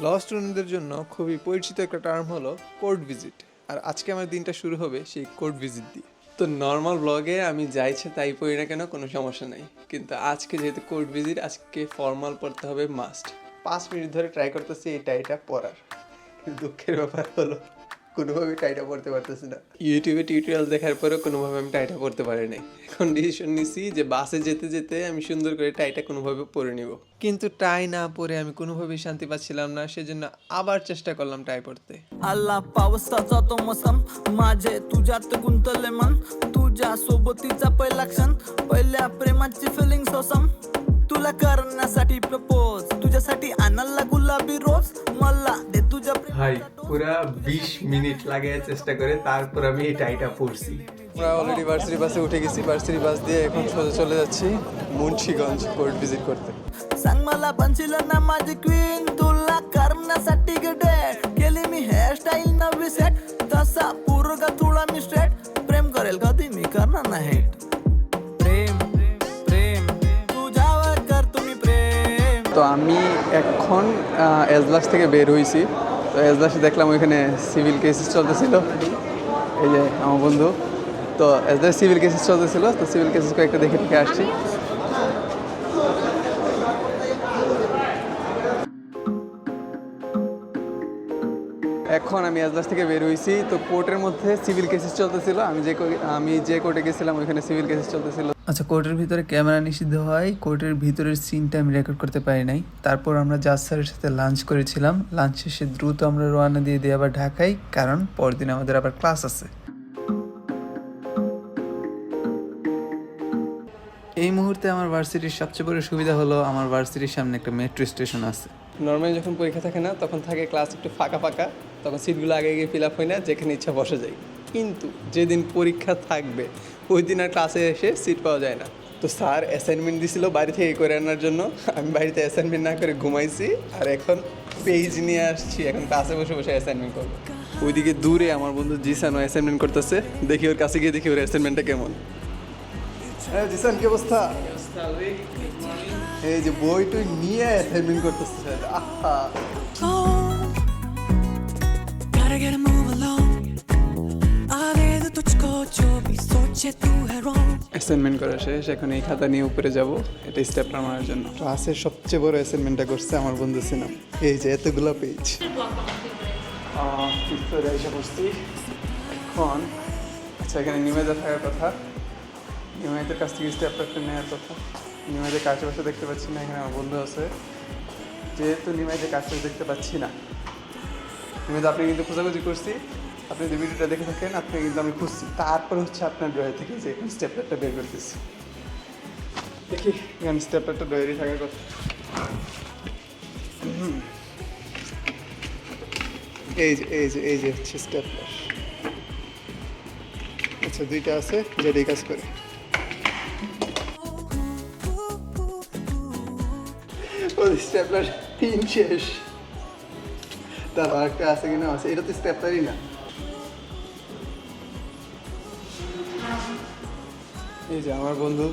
ল স্টুডেন্টদের জন্য খুবই পরিচিত একটা টার্ম হলো কোর্ট ভিজিট আর আজকে আমার দিনটা শুরু হবে সেই কোর্ট ভিজিট দিয়ে। তো নর্মাল ব্লগে আমি যাইছে তাই পড়ি না কেন, কোনো সমস্যা নাই। কিন্তু আজকে যেহেতু কোর্ট ভিজিট আজকে ফর্মাল পড়তে হবে মাস্ট পাঁচ মিনিট ধরে ট্রাই করতেছি এই টাইটা পরার। দুঃখের ব্যাপার হলো। কোনোভাবে টাইটা পড়তে পারতেছি না ইউটিউবে টিউটোরিয়াল দেখার পরেও কোনোভাবে আমি টাইটা পড়তে পারি নাই এখন ডিসিশন নিছি যে বাসে যেতে যেতে আমি সুন্দর করে টাইটা কোনোভাবে পরে নিব কিন্তু টাই না পরে আমি কোনোভাবেই শান্তি পাচ্ছিলাম না সেজন্য আবার চেষ্টা করলাম টাই পড়তে आला पावसाचा तो मोसम माझे तुझ्यात गुंतले मन तुझ्या सोबतीचा पहिला क्षण पहिल्या प्रेमाची फिलिंग सोसम तुला करण्यासाठी प्रपोज तुझ्यासाठी आणायला गुलाबी रोज मला दे तुझ्या ভাই পুরা বিশ মিনিট লাগাই চেষ্টা করে তারপর আমি এই টাইটা পড়ছি আমরা অলরেডি ভার্সিটি বাসে উঠে গেছি ভার্সিটি বাস দিয়ে এখন সোজা চলে যাচ্ছি মুন্সিগঞ্জ কোর্ট ভিজিট করতে सांग मला बनशील ना माझी क्वीन तुला करण्यासाठी गडे केली मी हेअरस्टाईल नवी सेट तसा पोरगा तुला मी स्ट्रेट प्रेम करेल कधी मी करणार नाही प्रेम प्रेम तुझ्यावर कर तुम्ही प्रेम তো আমি এখন আহ, এজলাস থেকে বের হয়েছি তো এজলাসে দেখলাম ওইখানে সিভিল কেসেস চলতেছিল। এই যে আমার বন্ধু। তো এজলাস সিভিল কেসেস চলতেছিল, তো সিভিল কেসেস কয়েকটা দেখে দেখে আসছি। এখন আমি এজলাস থেকে বের হয়েছি তো কোর্টের মধ্যে সিভিল কেসেস চলতেছিল। আমি যে আমি যে কোর্টে গেছিলাম, ওইখানে সিভিল কেসেস চলতেছিল। আচ্ছা কোর্টের ভিতরে ক্যামেরা নিষিদ্ধ হয়। কোর্টের ভিতরের সিনটা আমি রেকর্ড করতে পারি নাই। তারপর আমরা জাজ স্যারের সাথে লাঞ্চ করেছিলাম। লাঞ্চ শেষে দ্রুত আমরা রওনা দিয়ে দিই আবার ঢাকায়, কারণ পরদিন আমাদের আবার ক্লাস আছে। এই মুহূর্তে আমার ভার্সিটির সবচেয়ে বড় সুবিধা হলো, আমার ভার্সিটির সামনে একটা মেট্রো স্টেশন আছে। নর্মালি যখন পরীক্ষা থাকে না, তখন থাকে ক্লাস একটু ফাঁকা ফাঁকা, তখন সিটগুলো আগে গিয়ে ফিল আপ হয় না, যেখানে ইচ্ছা বসে যায়। কিন্তু যেদিন পরীক্ষা থাকবে, ওই দিন আর ক্লাসে এসে সিট পাওয়া যায় না। তো স্যার অ্যাসাইনমেন্ট দিছিল বাড়ি থেকে করে আনার জন্য। আমি বাড়িতে অ্যাসাইনমেন্ট না করে ঘুমাইছি, আর এখন পেজ নিয়ে আসছি, এখন ক্লাসে বসে বসে অ্যাসাইনমেন্ট করব। ওইদিকে দূরে আমার বন্ধু জিসান অ্যাসাইনমেন্ট করতেছে। দেখি ওর কাছে গিয়ে দেখি ওর অ্যাসাইনমেন্টটা কেমন। হ্যাঁ জিসান, কি অবস্থা? এই যে বই টই নিয়ে অ্যাসাইনমেন্ট করতেছে। স্যার আহা অ্যাসাইনমেন্ট করা শেষ এখন এই খাতা নিয়ে উপরে যাব। এটা স্টেপলার মারার জন্য। ক্লাসের সবচেয়ে বড় অ্যাসাইনমেন্টটা করছে আমার বন্ধু সিনাম এই যে এতগুলো পেজ এসে এখন আচ্ছা এখানে নিমেজা থাকার কথা। নিমেজের কাছ থেকে স্টেপলারটা নেওয়ার কথা। নিমেজের আশেপাশে দেখতে পাচ্ছি না, এখানে আমার বন্ধু আছে। যেহেতু নিমেজের কাছে দেখতে পাচ্ছি না। নিমেজ আপনি কিন্তু খোঁজাখুঁজি করছি। আপনি যদি ভিডিওটা দেখে থাকেন, আপনি কিন্তু আমি খুঁজছি। তারপর হচ্ছে আপনার ড্রয়ার থেকে যে স্টেপলারটা বের করতেছি দেখি এখানে স্টেপলারটা ড্রয়ারই থাকার কথা। এই যে এই যে এই যে হচ্ছে স্টেপলার আচ্ছা দুইটা আছে, যেটাই কাজ করে। ওই স্টেপলার তিন শেষ। তারপর একটা আছে কিনা? আছে, এটা তো স্টেপলারই না। এই যে আমার বন্ধু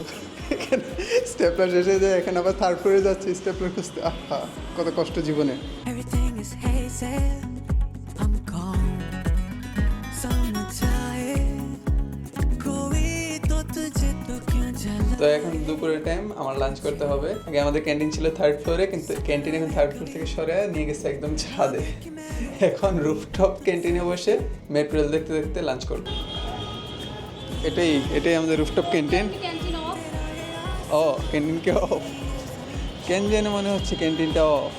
স্টেপলার শেষে যে এখানে আবার থার্ড ফ্লোরে যাচ্ছে, স্টেপলার খুঁজতে। আহা, কত কষ্ট জীবনে। তো এখন দুপুরের টাইম আমার লাঞ্চ করতে হবে। আগে আমাদের ক্যান্টিন ছিল থার্ড ফ্লোরে কিন্তু ক্যান্টিন এখন থার্ড ফ্লোর থেকে সরে নিয়ে গেছে একদম ছাদে। এখন রুফটপ ক্যান্টিনে বসে মেট্রোল দেখতে দেখতে লাঞ্চ করব। এটাই এটাই আমাদের রুফটপ ক্যান্টিন ও ক্যান্টিন কে অফ কেন যেন মনে হচ্ছে ক্যান্টিনটা অফ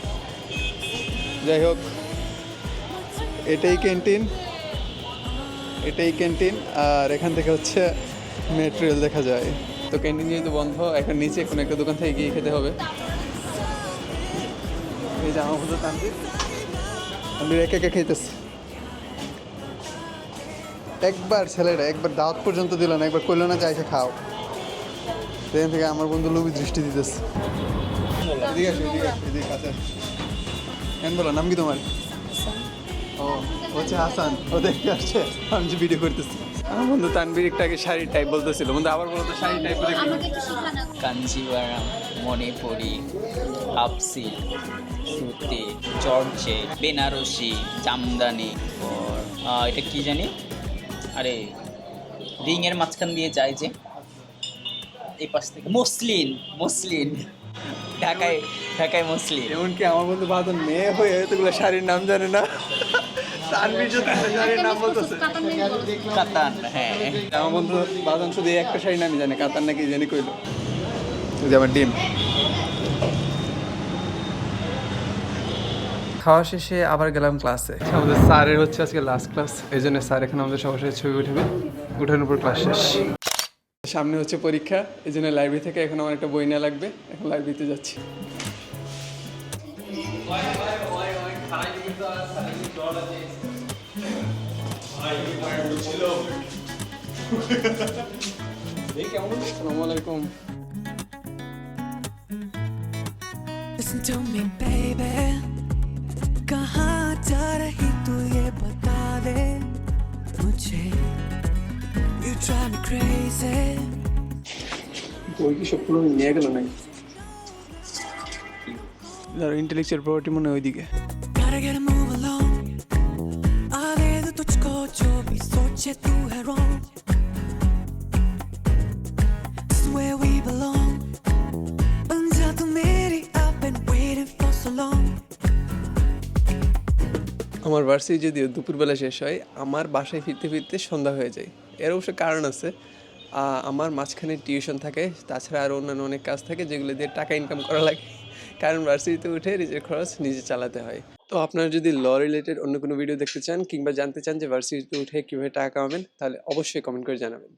যাই হোক এটাই ক্যান্টিন এটাই ক্যান্টিন আর এখান থেকে হচ্ছে মেটেরিয়াল দেখা যায়। তো ক্যান্টিন যেহেতু বন্ধ এখন নিচে কোনো একটা দোকান থেকে গিয়ে খেতে হবে। এই জামা পুজো তান্দির তান্দির একে একে খেতেছে। একবার ছেলেটা একবার দাওয়াত পর্যন্ত দিল না একবার কইলো না এসে খাও। সেখান থেকে আমার বন্ধু লোভী দৃষ্টি দিতেছে। এদিকে আসো এদিকে এদিকে কাছে কেন বলো নাম কি তোমার? ও হচ্ছে হাসান। ও দেখতে আসছে আমি যে ভিডিও করতেছি। আমার বন্ধু তানবির একটু আগে শাড়ি টাইপ বলতেছিল। বন্ধু আবার বলতো শাড়ি টাইপ বলে। কাঞ্জিওয়ারাম মণিপুরি হাফসি সুতি জর্জে বেনারসি জামদানি এটা কি জানি? আরে রিংয়ের মাঝখান দিয়ে যায় যে এই পাশ থেকে। Muslin muslin. ঢাকায় ঢাকায় মসলিন এমনকি আমার বন্ধু বাদন মেয়ে হয়ে এতগুলো শাড়ির নাম জানে না। কাতান হ্যাঁ। আমার বন্ধু বাদন শুধু একটা শাড়ির নামই জানে কাতার নাকি জানি কইলো। যে আমার ডিম। খাওয়া শেষে আবার গেলাম ক্লাসে। আমাদের স্যারের হচ্ছে আজকে লাস্ট ক্লাস এই জন্য স্যার এখানে আমাদের সবার সাথে ছবি উঠাবে। উঠানোর পর ক্লাস শেষ। সামনে হচ্ছে পরীক্ষা এই জন্য লাইব্রেরি থেকে এখন আমার একটা বই না লাগবে। এখন লাইব্রেরিতে যাচ্ছি। আলাইকুম। Listen to me, baby. বই কি সবগুলো নিয়ে গেল নাকি? ধরো ইন্টেলেকচুয়াল প্রপার্টি মনে হয় ওইদিকে। আমার ভার্সিটি যদিও দুপুরবেলা শেষ হয়, আমার বাসায় ফিরতে ফিরতে সন্ধ্যা হয়ে যায়। এর অবশ্য কারণ আছে আমার মাঝখানে টিউশন থাকে, তাছাড়া আরও অন্যান্য অনেক কাজ থাকে যেগুলো দিয়ে টাকা ইনকাম করা লাগে। কারণ ভার্সিটিতে উঠে নিজের খরচ নিজে চালাতে হয়। তো আপনারা যদি ল রিলেটেড অন্য কোনো ভিডিও দেখতে চান কিংবা জানতে চান যে ভার্সিটিতে উঠে কীভাবে টাকা কামাবেন, তাহলে অবশ্যই কমেন্ট করে জানাবেন।